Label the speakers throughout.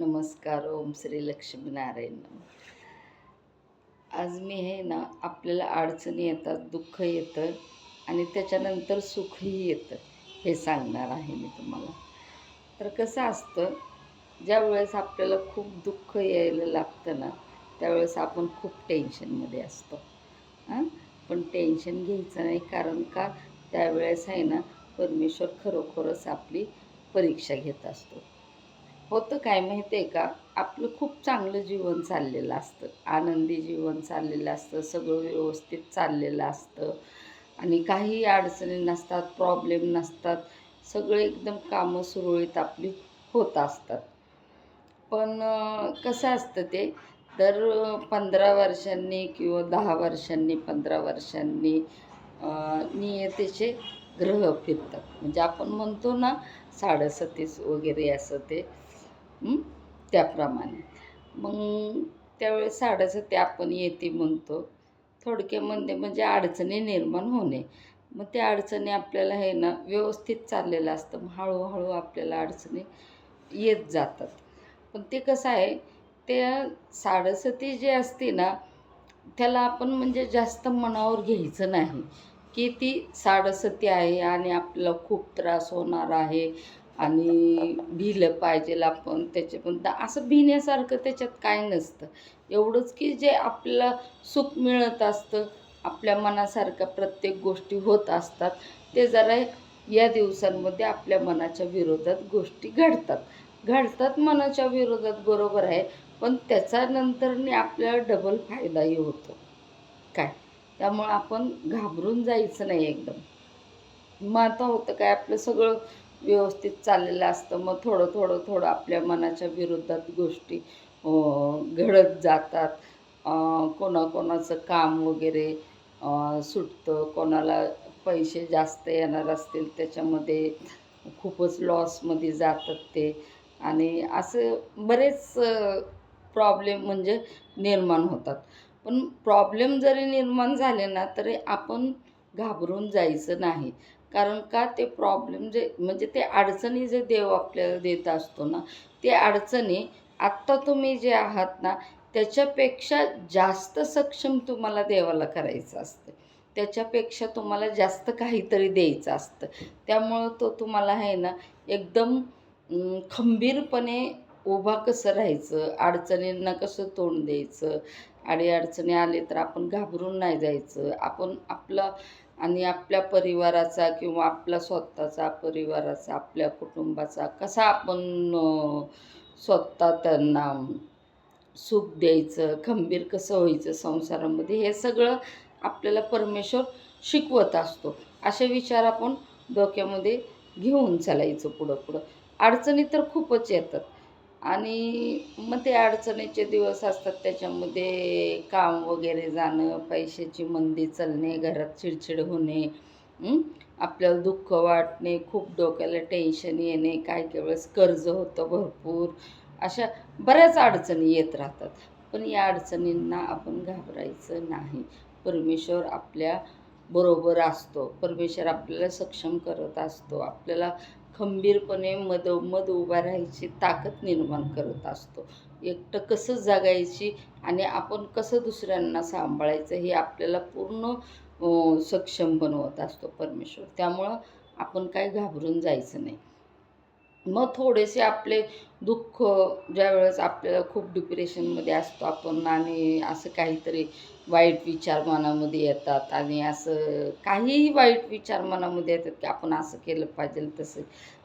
Speaker 1: नमस्कार ओम श्री लक्ष्मीनारायण आज मी हे ना आपल्याला अडचणी येतात दुःख येतं आणि त्याच्यानंतर सुखही येतं हे सांगणार आहे मी तुम्हाला. तर कसं असतं ज्या वेळेस आपल्याला खूप दुःख यायला लागतं ना त्यावेळेस आपण खूप टेन्शनमध्ये असतो. हां? पण टेन्शन घ्यायचं नाही कारण का? त्यावेळेस आहे ना परमेश्वर खरोखरच आपली परीक्षा घेत असतो. होतं काय माहिती आहे का? आपलं खूप चांगलं जीवन चाललेलं असतं. आनंदी जीवन चाललेलं असतं. सगळं व्यवस्थित चाललेलं असतं. आणि काही अडचणी नसतात प्रॉब्लेम नसतात. सगळे एकदम कामं सुरळीत आपली होत असतात. पण कसं असतं ते? दर पंधरा वर्षांनी किंवा दहा वर्षांनी पंधरा वर्षांनी नियतेचे ग्रह फिरतात. म्हणजे आपण म्हणतो ना साडेसतीस वगैरे असं ते. त्याप्रमाणे. मग त्यावेळेस साडेसती आपण येते म्हणतो. थोडक्यामध्ये म्हणजे अडचणी निर्माण होणे. मग त्या अडचणी आपल्याला हे ना व्यवस्थित चाललेलं असतं. मग हळूहळू आपल्याला अडचणी येत जातात. पण ते कसं आहे ते साडेसती जे असते ना त्याला आपण म्हणजे जास्त मनावर घ्यायचं नाही. की ती साडेसती आहे आणि आपल्याला खूप त्रास होणार आहे. आणि भिलं पाहिजे आपण त्याचे पण तर असं भिण्यासारखं त्याच्यात काय नसतं. एवढंच की जे आपल्याला सुख मिळत असतं आपल्या मनासारख्या प्रत्येक गोष्टी होत असतात ते जरा या दिवसांमध्ये आपल्या मनाच्या विरोधात गोष्टी घडतात. घडतात मनाच्या विरोधात बरोबर आहे पण त्याच्यानंतरने आपल्याला डबल फायदाही होतो. काय? त्यामुळं आपण घाबरून जायचं नाही एकदम. मग आता होतं काय आपलं सगळं व्यवस्थित चाललेलं असतं. मग थोडं थोडं थोडं आपल्या मनाच्या विरोधात गोष्टी घडत जातात. कोणाकोणाचं काम वगैरे सुटतं. कोणाला पैसे जास्त येणार असतील त्याच्यामध्ये खूपच लॉसमध्ये जातात ते. आणि असं बरेच प्रॉब्लेम म्हणजे निर्माण होतात. पण प्रॉब्लेम जरी निर्माण झाले ना तरी आपण घाबरून जायचं नाही. कारण का ते प्रॉब्लेम जे म्हणजे ते अडचणी जे देव आपल्याला देत असतो ना ते अडचणी आत्ता तुम्ही जे आहात ना त्याच्यापेक्षा जास्त सक्षम तुम्हाला देवाला करायचं असतं. त्याच्यापेक्षा तुम्हाला जास्त काहीतरी द्यायचं असतं. त्यामुळं तो तुम्हाला आहे ना एकदम खंबीरपणे उभा कसं राहायचं अडचणींना कसं तोंड द्यायचं आणि अडचणी आले तर आपण घाबरून नाही जायचं. आपण आपलं आणि आपल्या परिवाराचा किंवा आपला स्वतःचा परिवाराचा आपल्या कुटुंबाचा कसा आपण स्वतः त्यांना सुख द्यायचं खंबीर कसं व्हायचं संसारामध्ये हे सगळं आपल्याला परमेश्वर शिकवत असतो. असे विचार आपण डोक्यामध्ये घेऊन चालायचं पुढं पुढं अडचणी तर खूपच येतात. आणि मग ते अडचणीचे दिवस असतात त्याच्यामध्ये काम वगैरे जाणं पैशाची मंदी चालणे घरात चिडचिड होणे आपल्याला दुःख वाटणे खूप डोक्याला टेन्शन येणे काय काही वेळेस कर्ज होतं भरपूर अशा बऱ्याच अडचणी येत राहतात. पण या अडचणींना आपण घाबरायचं नाही. परमेश्वर आपल्या बरोबर असतो. परमेश्वर आपल्याला सक्षम करत असतो. आपल्याला खंबीरपणे मधोमध मध उभा राहायची ताकद निर्माण करत असतो. एकटं कसं जगायची आणि आपण कसं दुसऱ्यांना सांभाळायचं हे आपल्याला पूर्ण सक्षम बनवत असतो परमेश्वर. त्यामुळं आपण काय घाबरून जायचं नाही. मग थोडेसे आपले दुःख ज्यावेळेस आपल्याला खूप डिप्रेशनमध्ये असतो आपण आणि असं काहीतरी वाईट विचार मनामध्ये येतात आणि असं काहीही वाईट विचार मनामध्ये येतात की आपण असं केलं पाहिजे तसं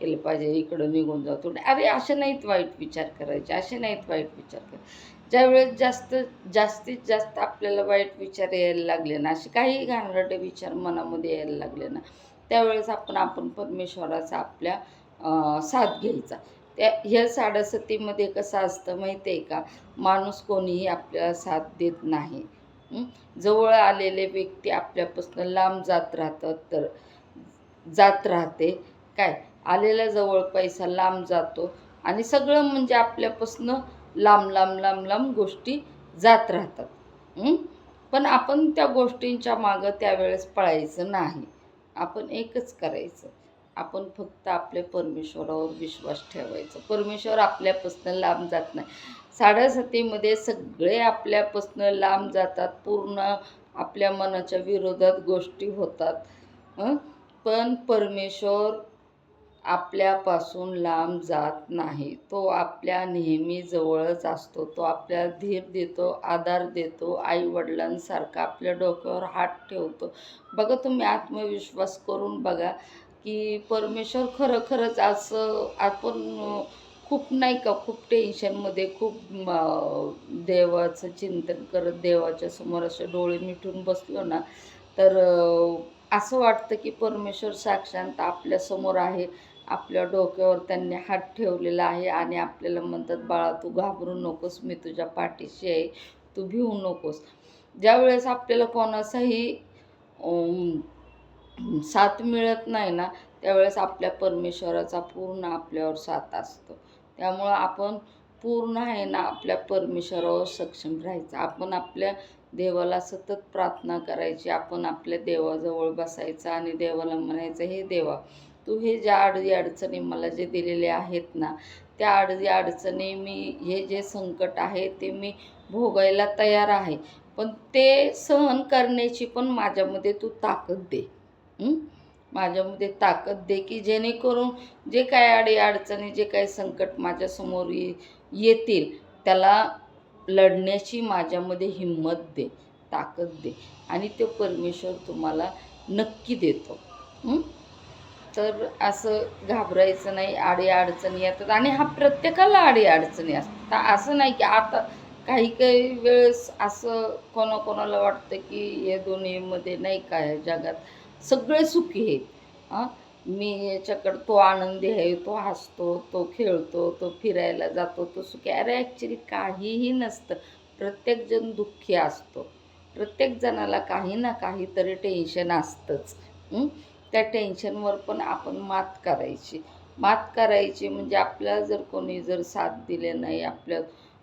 Speaker 1: केलं पाहिजे इकडं निघून जातो अरे असे नाहीत वाईट विचार करायचे असे नाहीत वाईट विचार करायचे. ज्यावेळेस जास्त जास्तीत जास्त आपल्याला वाईट विचार यायला लागले ना असे काही घाणरटे विचार मनामध्ये यायला लागले ना त्यावेळेस आपण आपण परमेश्वराचा आपल्या साथ घ्यायचा. त्या ह्या साडासतीमध्ये कसं असतं माहिती आहे का? माणूस कोणीही आपल्याला साथ देत नाही. जवळ आलेले व्यक्ती आपल्यापासून लांब जात राहतात तर जात राहते. काय? आलेला जवळ पैसा लांब जातो आणि सगळं म्हणजे आपल्यापासून लांब लांब लांब लांब गोष्टी जात राहतात. पण आपण त्या गोष्टींच्या मागं त्यावेळेस पळायचं नाही. आपण एकच करायचं. आपण फक्त आपल्या परमेश्वरावर विश्वास ठेवायचा. परमेश्वर आपल्यापासून लांब जात नाही. साडेसातीमध्ये सगळे आपल्यापासून लांब जातात. पूर्ण आपल्या मनाच्या विरोधात गोष्टी होतात. पण परमेश्वर आपल्यापासून लांब जात नाही. तो आपल्या नेहमी जवळच असतो. तो आपल्या धीर देतो आधार देतो आईवडिलांसारखा आपल्या डोक्यावर हात ठेवतो. बघा तुम्ही आत्मविश्वास करून बघा. की परमेश्वर खरं खरंच असं आपण खूप नाही का खूप टेन्शनमध्ये खूप देवाचं चिंतन करत देवाच्या समोर असे डोळे मिठून बसलो ना तर असं वाटतं की परमेश्वर साक्षांत आपल्यासमोर आहे आपल्या डोक्यावर त्यांनी हात ठेवलेला आहे आणि आपल्याला म्हणतात बाळा तू घाबरू नकोस मी तुझ्या पाठीशी आहे तू भिवू नकोस. ज्यावेळेस आपल्याला कोणाचाही साथ मिळत नाही ना त्यावेळेस आपल्या परमेश्वराचा पूर्ण आपल्यावर साथ असतो. त्यामुळं आपण पूर्ण आहे ना आपल्या परमेश्वरावर सक्षम राहायचं. आपण आपल्या देवाला सतत प्रार्थना करायची. आपण आपल्या देवाजवळ बसायचं आणि देवाला म्हणायचं हे देवा तू हे ज्या अडजी अडचणी मला जे दिलेले आहेत ना त्या अडजी अडचणी मी हे जे संकट आहे ते मी भोगायला तयार आहे. पण ते सहन करण्याची पण माझ्यामध्ये तू ताकद दे. माझ्यामध्ये ताकद दे की जेणेकरून जे काय अडी अडचणी जे काही संकट माझ्यासमोर ये येतील त्याला लढण्याची माझ्यामध्ये हिंमत दे ताकद दे. आणि तो परमेश्वर तुम्हाला नक्की देतो. तर असं घाबरायचं नाही आडी अडचणी येतात. आणि हा प्रत्येकाला आडी अडचणी असतात. असं नाही की आता काही काही वेळेस असं कोणाकोणाला वाटतं की या दोन्हीमध्ये नाही काय जगात सगळे सुखी आहेत. हां? मी याच्याकडं तो आनंदी आहे तो हसतो तो खेळतो तो फिरायला जातो तो सुखी अरे ॲक्च्युली काहीही नसतं. प्रत्येकजण दुःखी असतो. प्रत्येक जणाला काही ना काहीतरी टेन्शन असतंच. त्या टेन्शनवर पण आपण मात करायची. मात करायची म्हणजे आपल्याला जर कोणी जर साथ दिले नाही आपल्या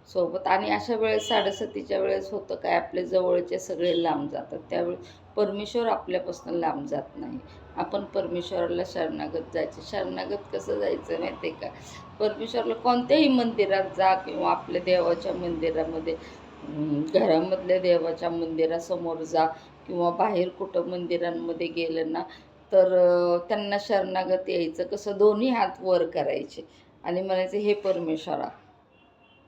Speaker 1: सोबत. आणि अशा वेळेस साडेसातीच्या वेळेस होतं काय आपले जवळचे सगळे लांब जातात. त्यावेळी परमेश्वर आपल्यापासून लांब जात नाही. आपण परमेश्वराला शरणागत जायचं. शरणागत कसं जायचं माहिती आहे का? परमेश्वरला कोणत्याही मंदिरात जा किंवा आपल्या देवाच्या मंदिरामध्ये घरामधल्या देवाच्या मंदिरासमोर जा किंवा बाहेर कुठं मंदिरांमध्ये गेलं ना तर त्यांना शरणागत यायचं. कसं दोन्ही हात वर करायचे. आणि म्हणायचे हे परमेश्वरा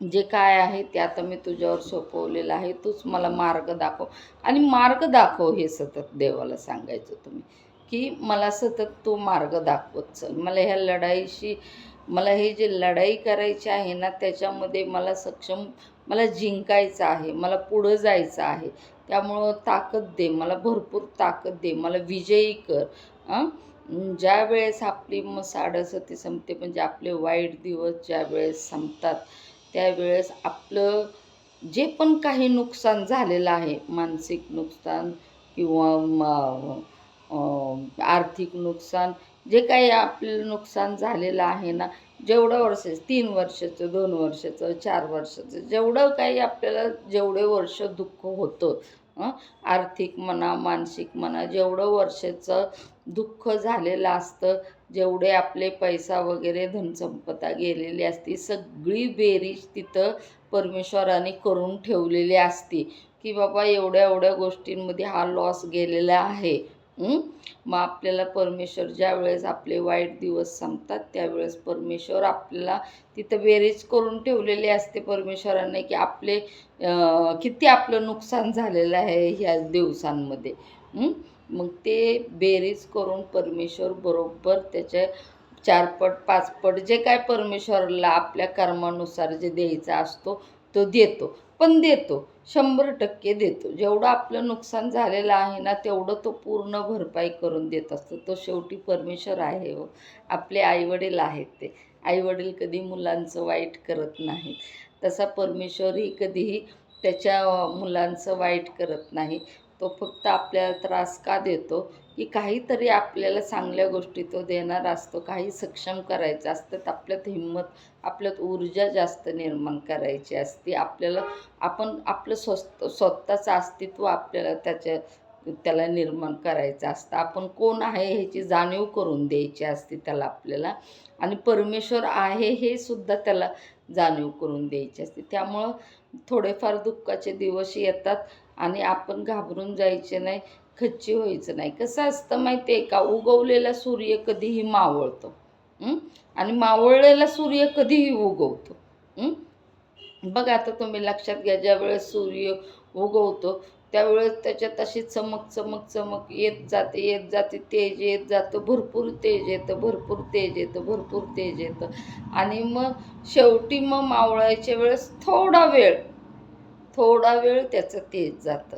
Speaker 1: जे काय आहे ते आता मी तुझ्यावर सोपवलेलं आहे. तूच मला मार्ग दाखव. आणि मार्ग दाखव हे सतत देवाला सांगायचं तुम्ही. की मला सतत तू मार्ग दाखवत चल. मला ह्या लढाईशी मला हे जे लढाई करायची आहे ना त्याच्यामध्ये मला सक्षम मला जिंकायचं आहे मला पुढं जायचं आहे. त्यामुळं ताकद दे मला भरपूर ताकद दे मला विजयी कर. अं? ज्या वेळेस आपली मग साडेसती संपते म्हणजे आपले वाईट दिवस ज्या वेळेस संपतात त्यावेळेस आपलं जे पण काही नुकसान झालेलं आहे मानसिक नुकसान किंवा आर्थिक नुकसान जे काही आपलं नुकसान झालेलं आहे ना जेवढं वर्ष तीन वर्षाचं दोन वर्षाचं चार वर्षाचं जेवढं काही आपल्याला जेवढे वर्ष दुःख होतं आर्थिक म्हणा मानसिक म्हणा जेवढं वर्षाचं दुःख झालेलं असतं जेवढे आपले पैसा वगैरे धनसंपदा गेलेली असती सगळी बेरीज तिथं परमेश्वराने करून ठेवलेली असती की बाबा एवढ्या एवढ्या गोष्टींमध्ये हा लॉस गेलेला आहे. मग आपल्याला परमेश्वर ज्या वेळेस आपले वाईट दिवस संपतात त्यावेळेस परमेश्वर आपल्याला तिथं बेरीज करून ठेवलेली असते परमेश्वराने की आपले किती आपलं नुकसान झालेलं आहे ह्या दिवसांमध्ये. मग ते बेरीज करून परमेश्वर बरोबर त्याचे चारपट पाचपट जे काय परमेश्वरला आपल्या कर्मानुसार जे द्यायचा असतो तो देतो. पण देतो. शंभर टक्के देतो. जेवढं आपलं नुकसान झालेलं आहे ना तेवढं तो पूर्ण भरपाई करून देत असतो. तो शेवटी परमेश्वर आहे हो. आपले आईवडील आहेत ते. आईवडील कधी मुलांचं वाईट करत नाहीत. तसा परमेश्वरही कधीही त्याच्या मुलांचं वाईट करत नाही. तो फक्त आपल्याला त्रास का देतो? की काहीतरी आपल्याला चांगल्या गोष्टी तो देणार असतो. काही सक्षम करायचं असतं तर आपल्यात हिंमत आपल्यात ऊर्जा जास्त निर्माण करायची असते. आपल्याला आपण आपलं स्वस्त स्वतःचं अस्तित्व आपल्याला त्याच्या त्याला निर्माण करायचं असतं. आपण कोण आहे ह्याची जाणीव करून द्यायची असते त्याला आपल्याला. आणि परमेश्वर आहे हे सुद्धा त्याला जाणीव करून द्यायची असते. त्यामुळं थोडेफार दुःखाचे दिवस येतात आणि आपण घाबरून जायचे नाही. खच्ची व्हायचं नाही. कसं असतं माहिती आहे का? उगवलेला सूर्य कधीही मावळतो. आणि मावळलेला सूर्य कधीही उगवतो. बघा आता तुम्ही लक्षात घ्या ज्या वेळेस सूर्य उगवतो त्यावेळेस त्याच्यात अशी चमक चमक चमक येत जाते येत जाते तेज येत जातं भरपूर तेज येतं भरपूर तेज येतं भरपूर तेज येतं. आणि मग शेवटी मग मावळायच्या वेळेस थोडा वेळ थोडा वेळ त्याचं तेज जातं.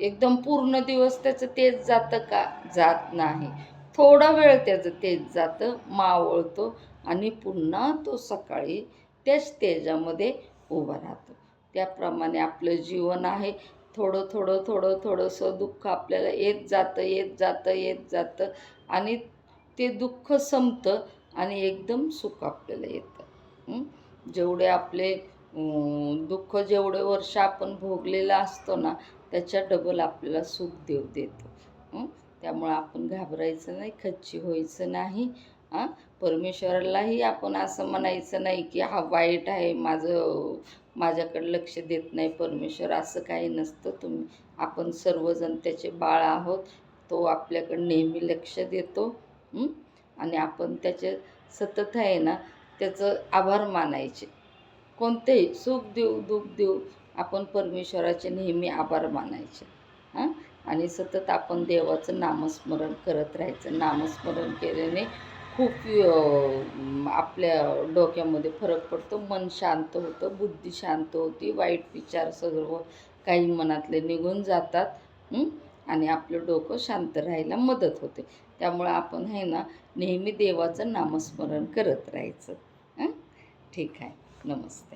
Speaker 1: एकदम पूर्ण दिवस त्याचं तेज जातं का? जात नाही. थोडा वेळ त्याचं तेज जातं मावळतो आणि पुन्हा तो सकाळी त्याच तेजामध्ये उभा राहतो. त्याप्रमाणे आपलं जीवन आहे. थोडं थोडं थोडं थोडंसं दुःख आपल्याला येत जातं येत जातं येत जातं आणि ते दुःख संपतं आणि एकदम सुख आपल्याला येतं. जेवढे आपले दुःख जेवढे वर्ष आपण भोगलेलं असतो ना त्याच्या डबल आपल्याला सुख देव देतो. त्यामुळं आपण घाबरायचं नाही खच्ची व्हायचं नाही. हां? परमेश्वरालाही आपण असं म्हणायचं नाही की हा वाईट आहे माझं माझ्याकडे लक्ष देत नाही परमेश्वर. असं काही नसतं. तुम्ही आपण सर्वजण त्याचे बाळ आहोत. तो आपल्याकडे नेहमी लक्ष देतो. आणि आपण त्याचे सतत आहे ना त्याचं आभार मानायचे. कोणतेही सुख देऊ दुःख देऊ आपण परमेश्वराचे नेहमी आभार मानायचे. हां? आणि सतत आपण देवाचं नामस्मरण करत राहायचं. नामस्मरण केल्याने खूप आपल्या डोक्यामध्ये फरक पडतो. मन शांत होतं बुद्धी शांत होती वाईट विचार सर्व काही मनातले निघून जातात आणि आपलं डोकं शांत राहायला मदत होते. त्यामुळं आपण आहे ना नेहमी देवाचं नामस्मरण करत राहायचं. ठीक आहे. नमस्ते.